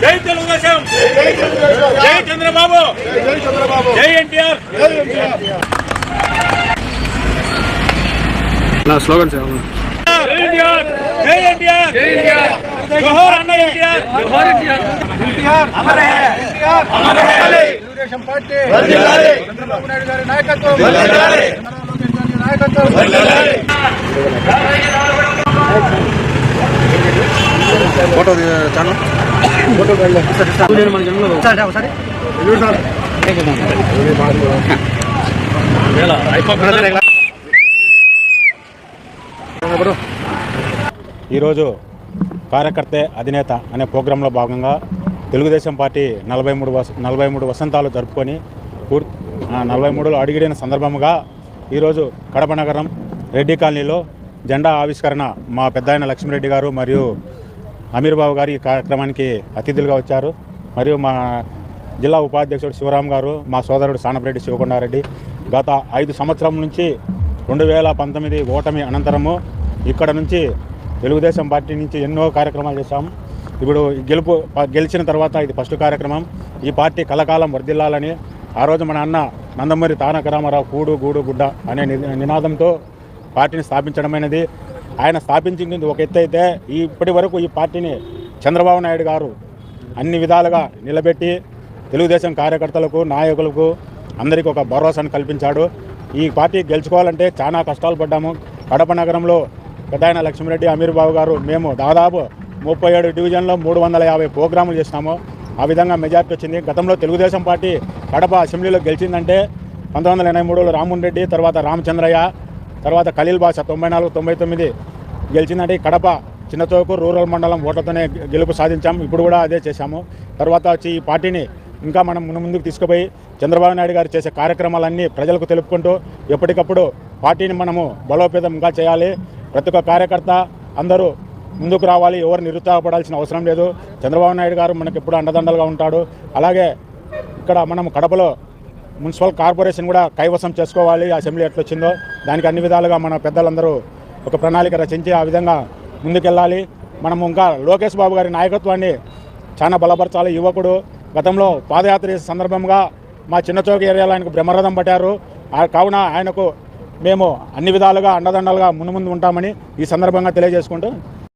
జై తెలుగుదేశం జై చంద్రబాబు జై ఎన్టీఆర్ నా స్లోగన్ జై ఎన్టీఆర్ జై ఎన్టీఆర్ జోహార్ అన్న ఎన్టీఆర్ జోహార్ ఎన్టీఆర్ ఎన్టీఆర్ అమరే ఎన్టీఆర్ అమరే తెలుగుదేశం పార్టీ చంద్రబాబు నాయుడు గారి నాయకత్వం నాయకత్వం ఫోటో ఛానల్ ఫోటో నేను మన జనంలో ఒకసారి ఈరోజు కార్యకర్తే అధినేత అనే ప్రోగ్రాంలో భాగంగా తెలుగుదేశం పార్టీ నలభై మూడు వస నలభై మూడు వసంతాలు జరుపుకొని పూర్ ఆ, నలభై మూడులో అడిగిడిన సందర్భంగా ఈరోజు కడప నగరం రెడ్డి కాలనీలో జెండా ఆవిష్కరణ మా పెద్దాయన లక్ష్మీరెడ్డి గారు మరియు అమీర్ బాబు గారు ఈ కార్యక్రమానికి అతిథులుగా వచ్చారు. మరియు మా జిల్లా ఉపాధ్యక్షుడు శివరాం గారు మా సోదరుడు సానపరెడ్డి శివకొండారెడ్డి. గత ఐదు సంవత్సరం నుంచి రెండు వేల పంతొమ్మిది ఓటమి అనంతరము ఇక్కడ నుంచి తెలుగుదేశం పార్టీ నుంచి ఎన్నో కార్యక్రమాలు చేశాం. ఇప్పుడు గెలుపు గెలిచిన తర్వాత ఇది ఫస్ట్ కార్యక్రమం. ఈ పార్టీ కలకాలం వర్దిల్లాలని ఆ రోజు మన అన్న నందమూరి తానక రామారావు కూడు గూడు గుడ్డ అనే నినాదంతో పార్టీని స్థాపించడమైనది. ఆయన స్థాపించింది ఒక ఎత్తు అయితే ఈ ఇప్పటి వరకు ఈ పార్టీని చంద్రబాబు నాయుడు గారు అన్ని విధాలుగా నిలబెట్టి తెలుగుదేశం కార్యకర్తలకు నాయకులకు అందరికీ ఒక భరోసాను కల్పించాడు. ఈ పార్టీ గెలుచుకోవాలంటే చాలా కష్టాలు పడ్డాము. కడప నగరంలో పెద్దాయన లక్ష్మీరెడ్డి అమీర్ బాబు గారు మేము దాదాపు ముప్పై ఏడు డివిజన్లో మూడు వందల యాభై ప్రోగ్రాములు చేసినాము. ఆ విధంగా మెజార్టీ వచ్చింది. గతంలో తెలుగుదేశం పార్టీ కడప అసెంబ్లీలో గెలిచిందంటే పంతొమ్మిది వందల ఎనభై మూడులో రామ్మోహన్ రెడ్డి తర్వాత రామచంద్రయ్య తర్వాత ఖలీల్ బాషా తొంభై నాలుగు తొంభై తొమ్మిది గెలిచిందంటే కడప చిన్నతోకు రూరల్ మండలం ఓట్లతోనే గెలుపు సాధించాం. ఇప్పుడు కూడా అదే చేశాము. తర్వాత వచ్చి ఈ పార్టీని ఇంకా మనం ముందు ముందుకు తీసుకుపోయి చంద్రబాబు నాయుడు గారు చేసే కార్యక్రమాలన్నీ ప్రజలకు తెలుపుకుంటూ ఎప్పటికప్పుడు పార్టీని మనము బలోపేతంగా చేయాలి. ప్రతి ఒక్క కార్యకర్త అందరూ ముందుకు రావాలి. ఎవరు నిరుత్సాహపడాల్సిన అవసరం లేదు. చంద్రబాబు నాయుడు గారు మనకి ఎప్పుడు అండదండలుగా ఉంటాడు. అలాగే ఇక్కడ మనం కడపలో మున్సిపల్ కార్పొరేషన్ కూడా కైవసం చేసుకోవాలి అసెంబ్లీ ఎట్లొచ్చిందో దానికి అన్ని విధాలుగా మన పెద్దలందరూ ఒక ప్రణాళిక రచించి ఆ విధంగా ముందుకెళ్ళాలి. మనం ఇంకా లోకేష్ బాబు గారి నాయకత్వాన్ని చాలా బలపరచాలి. యువకుడు గతంలో పాదయాత్ర సందర్భంగా మా చిన్నచౌక ఏరియాలో ఆయనకు బ్రహ్మరథం పట్టారు. కావున ఆయనకు మేము అన్ని విధాలుగా అండదండలుగా ముందు ముందు ఉంటామని ఈ సందర్భంగా తెలియజేసుకుంటూ